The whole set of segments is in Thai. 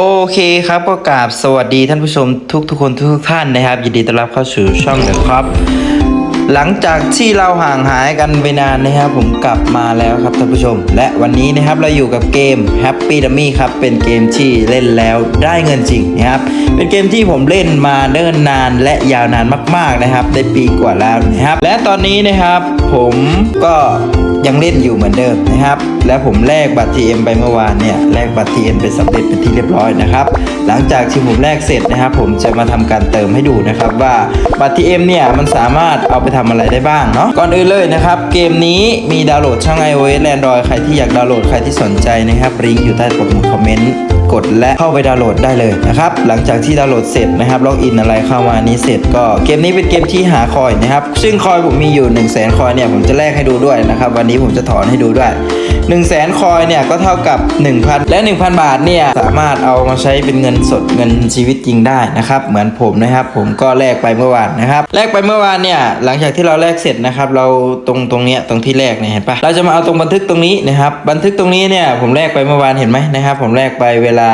โอเคครับก็กราบสวัสดีท่านผู้ชมทุกทุกคนทุกท่านนะครับ ยินดีต้อนรับเข้าสู่ช่องเดอะครับ หลังจากที่เราห่างหายกันไปนานนะครับ ผมกลับมาแล้วครับท่านผู้ชม และวันนี้นะครับเราอยู่กับเกม Happy Dummy ครับ เป็นเกมที่เล่นแล้วได้เงินจริงนะครับ เป็นเกมที่ผมเล่นมาเนิ่นนานและยาวนานมาก ๆนะครับ ได้ปีกว่าแล้วนะครับ และตอนนี้นะครับผมก็ยังเล่นอยู่เหมือนเดิมนะครับ และผมแลกบัตร TM ไปเมื่อวานเนี่ยแลกบัตร TM ไปสำเร็จเป็นที่เรียบร้อยนะครับ หลังจากที่ผมแลกเสร็จนะครับ ผมจะมาทำการเติมให้ดูนะครับว่าบัตร TM เนี่ยมันสามารถเอาไปททำอะไรได้บ้างเนาะก่อนอื่นเลยนะครับ เกมนี้มีดาวน์โหลดช่อง iOS และ Android ใครที่อยากดาวน์โหลดใครที่สนใจนะครับลิงก์อยู่ใต้ปุ่มคอมเมนต์กดและเข้าไปดาวน์โหลดได้เลยนะครับ หลังจากที่ดาวน์โหลดเสร็จนะครับล็อกอินอะไรเข้ามานี้เสร็จก็เกมนี้เป็นเกมที่หาคอยนะครับ ซึ่งคอยผมมีอยู่ 1 0 0 0 0แสนคอยเนี่ยผมจะแลกให้ดูด้วยนะครับ วันนี้ผมจะถอนให้ดูด้วย 1 0 0 0 0แสนคอยเนี่ยก็เท่ากับ 1,000 และ 1,000 บาทเนี่ยสามารถเอามาใช้เป็นเงินสดเงินชีวิตจริงได้นะครับ เหมือนผมนะครับ ผมก็แลกไปเมื่อวานนะครับแลกไปเมื่อวานเนี่ยหลังจากที่เราแลกเสร็จนะครับเราตรงตรงเนี้ยตรงที่แลกเนี่ยเห็นปะเราจะมาเอาตรงบันทึกตรงนี้นะครับบันทึกตรงนี้เนี่ยผมแลกไปเมื่อวานเห็นไหมนะครับ ผมแลกไปเวลา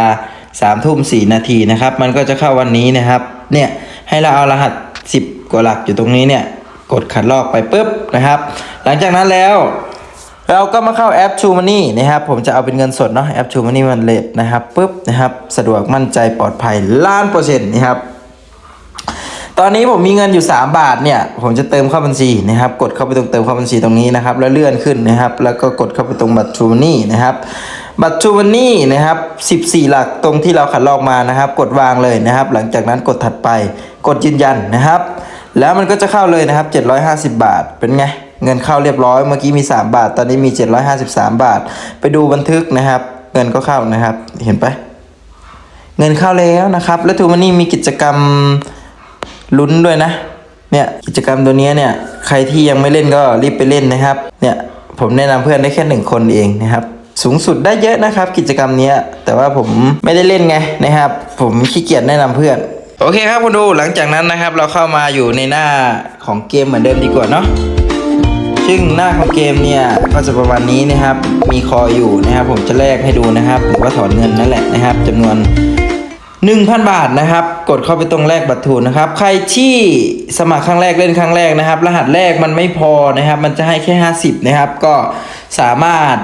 สามทุ่มสี่นาทีนะครับมันก็จะเข้าวันนี้นะครับเนี่ยให้เราเอารหัส 10 กว่าหลักอยู่ตรงนี้เนี่ยกดขัดลอกไปปุ๊บนะครับ หลังจากนั้นแล้ว เราก็มาเข้าแอป True Money นะครับ ผมจะเอาเป็นเงินสดเนาะแอป True Money มันเลทนะครับปุ๊บนะครับสะดวกมั่นใจปลอดภัยล้านเปอร์เซ็นต์นะครับตอนนี้ผมมีเงินอยู่ 3 บาทเนี่ย ผมจะเติมเข้าบัญชีนะครับ กดเข้าไปตรงเติมเข้าบัญชีตรงนี้นะครับ แล้วเลื่อนขึ้นนะครับ แล้วก็กดเข้าไปตรงบัตรชูนี่นะครับ บัตรชูนี่นะครับ 14 หลักตรงที่เราขัดลอกมานะครับ กดวางเลยนะครับ หลังจากนั้นกดถัดไป กดยืนยันนะครับ แล้วมันก็จะเข้าเลยนะครับ 750 บาท เป็นไง เงินเข้าเรียบร้อย เมื่อกี้มี 3 บาท ตอนนี้มี 753 บาท ไปดูบันทึกนะครับ เงินก็เข้านะครับ เห็นปะเงินเข้าแล้วนะครับ แล้วทูมันนี่มีกิจกรรมลุ้นด้วยนะ เนี่ยกิจกรรมตัวเนี้ยเนี่ย ใครที่ยังไม่เล่นก็รีบไปเล่นนะครับ เนี่ยผมแนะนำเพื่อนได้แค่หนึ่งคนเองนะครับสูงสุดได้เยอะนะครับ กิจกรรมเนี้ยแต่ว่าผมไม่ได้เล่นไงนะครับ ผมขี้เกียจแนะนำเพื่อน โอเคครับคุณดูหลังจากนั้นนะครับ เราเข้ามาอยู่ในหน้าของเกมเหมือนเดิมดีกว่าเนาะซึ่งหน้าของเกมเนี่ยก็จะประมาณนี้นะครับ มีคออยู่นะครับ ผมจะแลกให้ดูนะครับหรือว่าถอนเงินนั่นแหละนะครับจำนวน 1,000 บาทนะครับ กดเข้าไปตรงแรกบัตรทูนนะครับ ใครที่สมัครครั้งแรกเล่นครั้งแรกนะครับ รหัสแรกมันไม่พอนะครับ มันจะให้แค่ 50 นะครับ ก็สามารถ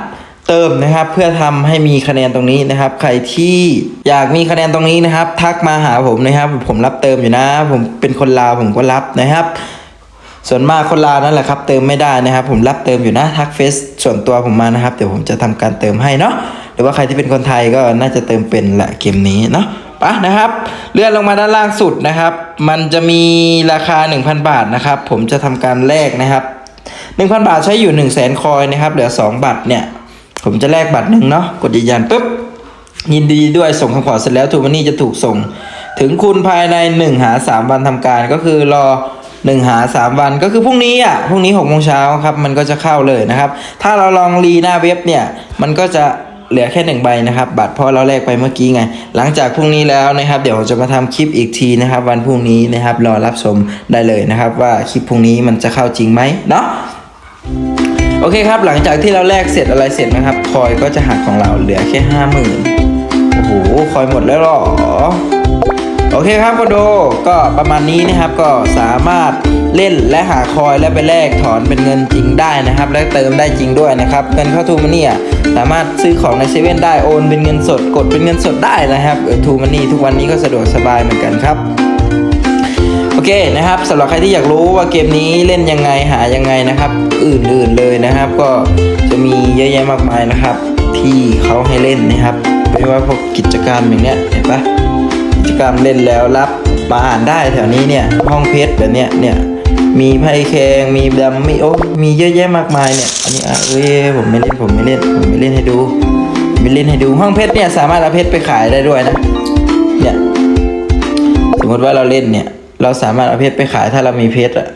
เติมนะครับ เพื่อทำให้มีคะแนนตรงนี้นะครับ ใครที่อยากมีคะแนนตรงนี้นะครับ ทักมาหาผมนะครับ ผมรับเติมอยู่นะ ผมเป็นคนลาวผมก็รับนะครับ ส่วนมากคนลาวนั่นแหละครับ เติมไม่ได้นะครับ ผมรับเติมอยู่นะทักเฟซส่วนตัวผมมานะครับเดี๋ยวผมจะทำการเติมให้เนาะหรือว่าใครที่เป็นคนไทยก็น่าจะเติมเป็นแหละเกมนี้เนาะปะนะครับ เลื่อนลงมาด้านล่างสุดนะครับ มันจะมีราคา 1,000 บาทนะครับ ผมจะทำการแลกนะครับ 1,000 บาทใช้อยู่ 1 0 0 0 0แสนคอยนะครับเหลือ 2บัตรเนี่ย ผมจะแลกบัตรหนึ่งเนาะกดยืนยันปุ๊บยินดีด้วยส่งคำขอเสร็จแล้วทูมันนี่จะถูกส่ง ถึงคุณภายใน 1 หา 3 วันทำการก็คือรอ 1 หา 3 วันก็คือพรุ่งนี้อะพรุ่งนี้6โมงเช้าครับมันก็จะเข้าเลยนะครับ ถ้าเราลองรีหน้าเว็บเนี่ย มันก็จะเหลือแค่หนึ่งใบนะครับ บัตรเพราะเราแลกไปเมื่อกี้ไง หลังจากพรุ่งนี้แล้วนะครับ เดี๋ยวผมจะมาทำคลิปอีกทีนะครับ วันพรุ่งนี้นะครับรอรับชมได้เลยนะครับ ว่าคลิปพรุ่งนี้มันจะเข้าจริงไหมเนาะ โอเคครับ หลังจากที่เราแลกเสร็จอะไรเสร็จนะครับ คอยก็จะหักของเราเหลือแค่ห้าหมื่นโอ้โห คอยหมดแล้วหรอ โอเคครับโกโดก็ประมาณนี้นะครับ ก็สามารถเล่นและหาคอยและไปแลกถอนเป็นเงินจริงได้นะครับ และเติมได้จริงด้วยนะครับ เงินเข้าทูมันนี่สามารถซื้อของในเซเว่นได้โอนเป็นเงินสดกดเป็นเงินสดได้นะครับทูมันนี่ทุกวันนี้ก็สะดวกสบายเหมือนกันครับ อเคนะครับสำหรับใครที่อยากรู้ว่าเกมนี้เล่นยังไงหายังไงนะครับ อื่นๆเลยนะครับ ก็จะมีเยอะแยะมากมายนะครับ ที่เขาให้เล่นนะครับไม่ว่าพวกกิจกรรมอย่างเนี้ยเห็นปะกิจกรรมเล่นแล้วรับมาอ่านได้แถวนี้เนี่ยห้องเพชรแบบเนี้ยเนี่ยมีไพ่แคงมีดัมมี่โอ้มีเยอะแยะมากมายเนี่ยอันนี้อะเอ้ยผมไม่เล่นผมไม่เล่นผมไม่เล่นให้ดูไม่เล่นให้ดูห้องเพชรเนี่ยสามารถเอาเพชรไปขายได้ด้วยนะเนี่ยสมมติว่าเราเล่นเนี่ย เราสามารถเอาเพชรไปขายถ้าเรามีเพชรอะ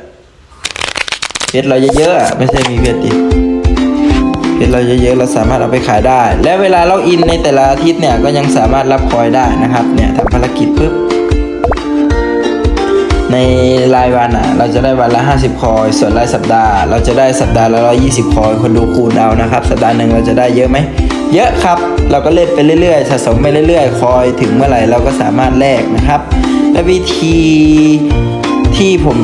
เพชรเราเยอะๆอะไม่ใช่มีเพชรดิเพชรเราเยอะๆเราสามารถเอาไปขายได้ และเวลาเราอินในแต่ละอาทิตย์เนี่ยก็ยังสามารถรับคอยได้นะครับเนี่ยทำภารกิจปุ๊บในรายวันอะเราจะได้วันละ 50 คอย ส่วนรายสัปดาห์ เราจะได้สัปดาห์ละ120 คอย คนดูคูณเอานะครับ สัปดาห์หนึ่งเราจะได้เยอะไหม เยอะครับ เราก็เล่นไปเรื่อยๆ สะสมไปเรื่อยๆ คอยถึงเมื่อไหร่เราก็สามารถแลกนะครับ และวิธีที่ผม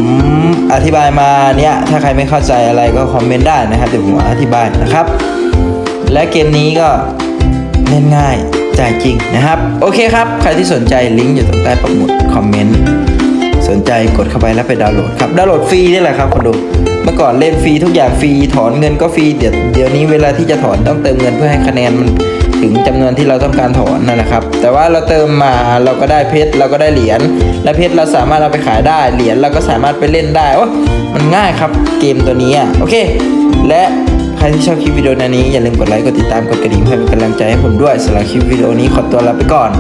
อธิบายมาเนี่ยถ้าใครไม่เข้าใจอะไรก็คอมเมนต์ได้นะครับเดี๋ยวผมอธิบายนะครับ และเกมนี้ก็เล่นง่ายจ่ายจริงนะครับ โอเคครับ ใครที่สนใจลิงก์อยู่ตรงใต้ปักหมุดคอมเมนต์สนใจกดเข้าไปแล้วไปดาวน์โหลดครับดาวน์โหลดฟรีนี่แหละครับคนดูเมื่อก่อนเล่นฟรีทุกอย่างฟรีถอนเงินก็ฟรีเดี๋ยวเดี๋ยวนี้เวลาที่จะถอนต้องเติมเงินเพื่อให้คะแนนมัน ถึงจำนวนที่เราต้องการถอนนั่นแหละครับ แต่ว่าเราเติมมาเราก็ได้เพชรเราก็ได้เหรียญและเพชรเราสามารถเอาไปขายได้เหรียญเราก็สามารถไปเล่นได้โอ้มันง่ายครับเกมตัวนี้อะโอเค และใครที่ชอบคลิปวิดีโอนี้อย่าลืมกดไลค์กดติดตามกดกระดิ่งเพื่อเป็นกำลังใจให้ผมด้วยสำหรับคลิปวิดีโอนี้ขอตัวลาไปก่อน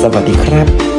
สวัสดีครับ